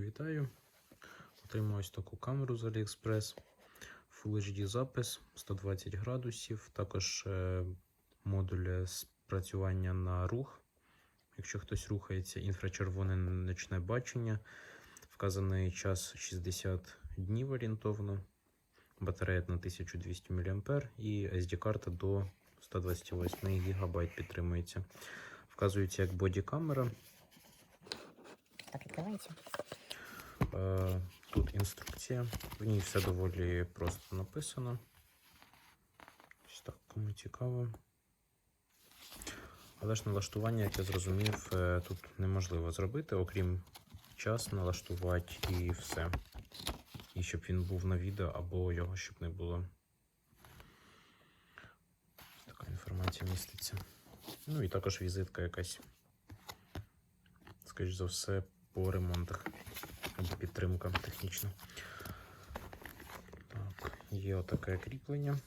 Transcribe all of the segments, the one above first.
Вітаю. Отримав ось таку камеру з AliExpress. Full HD запис 120 градусів. Також е, модуль спрацювання на рух. Якщо хтось рухається, інфрачервоне ночне бачення. Вказаний час 60 днів орієнтовно. Батарея на 1200 мАh і SD-карта до 128 ГБ підтримується. Вказується як бодікамера. Так відкривається. Е, Тут інструкція. В ній все доволі просто написано. Ось так, кому цікаво. Але ж налаштування, як я зрозумів, е, тут неможливо зробити, окрім час налаштувати і все. І щоб він був на відео, або його щоб не було. Така інформація міститься. Ну і також візитка якась. Скоріш за все, по ремонтах. Або підтримка технічна. Так, є отаке кріплення.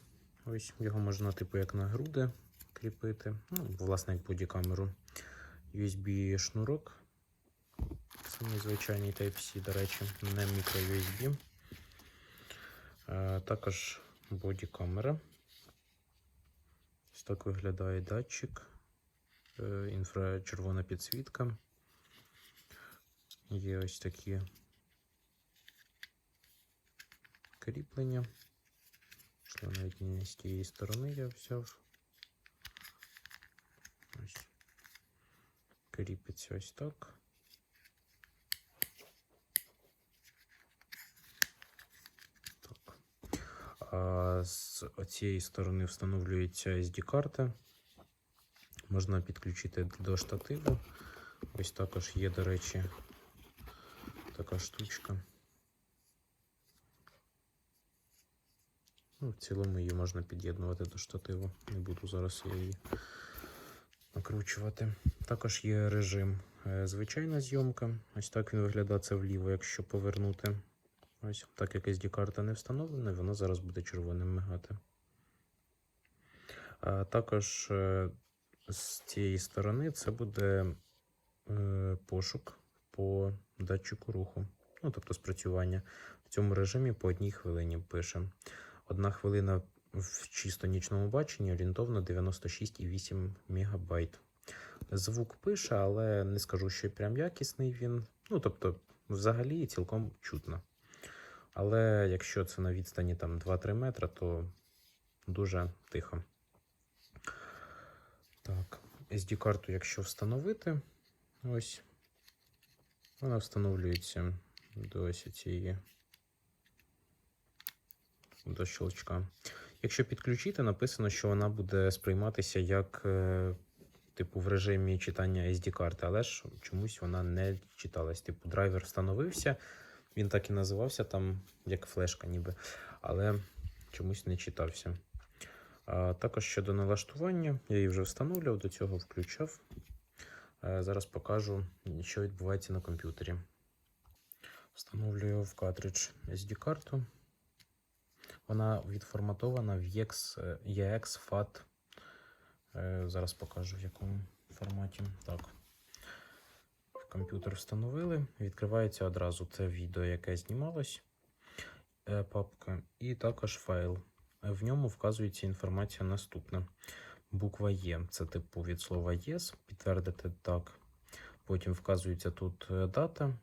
Ось його можна, типу, як на груди кріпити. Ну, власне, як бодікамеру. USB шнурок. Самий звичайний Type-C, до речі, не мікро-USB. Е, також бодікамера. Ось так виглядає датчик. Е, інфрачервона підсвітка. Є ось такі кріплення. Що навіть не з тієї сторони я взяв. Ось. Кріпиться ось так. Так. А з цієї сторони встановлюється SD-карта. Можна підключити до штативу. Ось також є, до речі, така штучка. Ну, в цілому її можна під'єднувати до штативу. Не буду зараз її накручувати. Також є режим е, звичайна зйомка. Ось так він виглядає вліво, якщо повернути. Ось так як SD-карта не встановлена, вона зараз буде червоним мигати. А також е, з цієї сторони це буде е, пошук по датчику руху. Ну, тобто спрацювання. В цьому режимі по одній хвилині пише. Одна хвилина в чисто нічному баченні орієнтовно 96,8 МБ. Звук пише, але не скажу, що прям якісний він. Ну, тобто, взагалі цілком чутно. Але якщо це на відстані там 2-3 метри, то дуже тихо. Так, SD-карту, якщо встановити, ось вона встановлюється до цієї до щелчка. Якщо підключити, написано, що вона буде сприйматися як е, типу в режимі читання SD-карти, але ж чомусь вона не читалась. Типу, драйвер встановився, він так і називався там, як флешка, ніби, але чомусь не читався. А також щодо налаштування, я її вже встановлював, до цього включав. Е, Зараз покажу, що відбувається на комп'ютері. Встановлюю в картридж SD-карту. Вона відформатована в EX, е. Е, Зараз покажу в якому форматі. Так. В комп'ютер встановили. Відкривається одразу це відео, яке знімалось. е, Папка. І також файл. В ньому вказується інформація наступна. Буква Є це типу від слова Yes, підтвердити так. Потім вказується тут дата.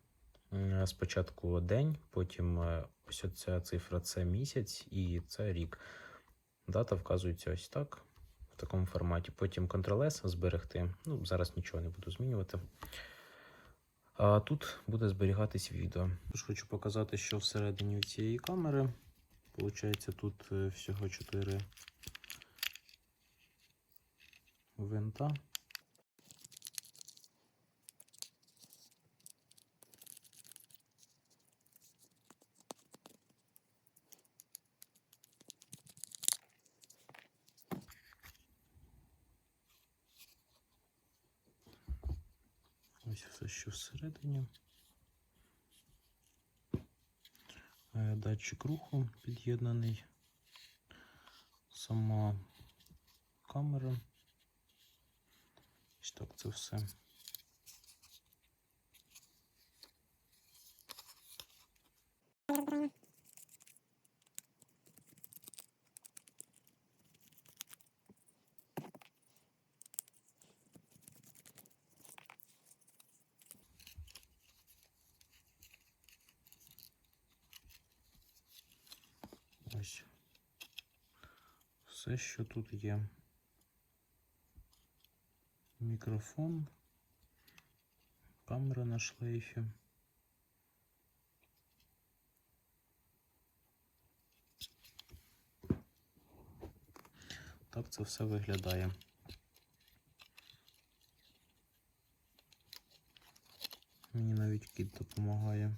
М, Спочатку день, потім е, ось ця цифра це місяць і це рік. Дата вказується ось так, в такому форматі. Потім Ctrl-S зберегти. Ну, зараз нічого не буду змінювати. А тут буде зберігатись відео. Тож хочу показати, що всередині цієї камери. Получається, тут е, всього 4 винта. Ось все, що всередині. Е, Датчик руху під'єднаний. Сама камера. Ось так це все. Ось. Все, що тут є. Мікрофон, камера на шлейфі. Так це все виглядає. Мені навіть кіт допомагає.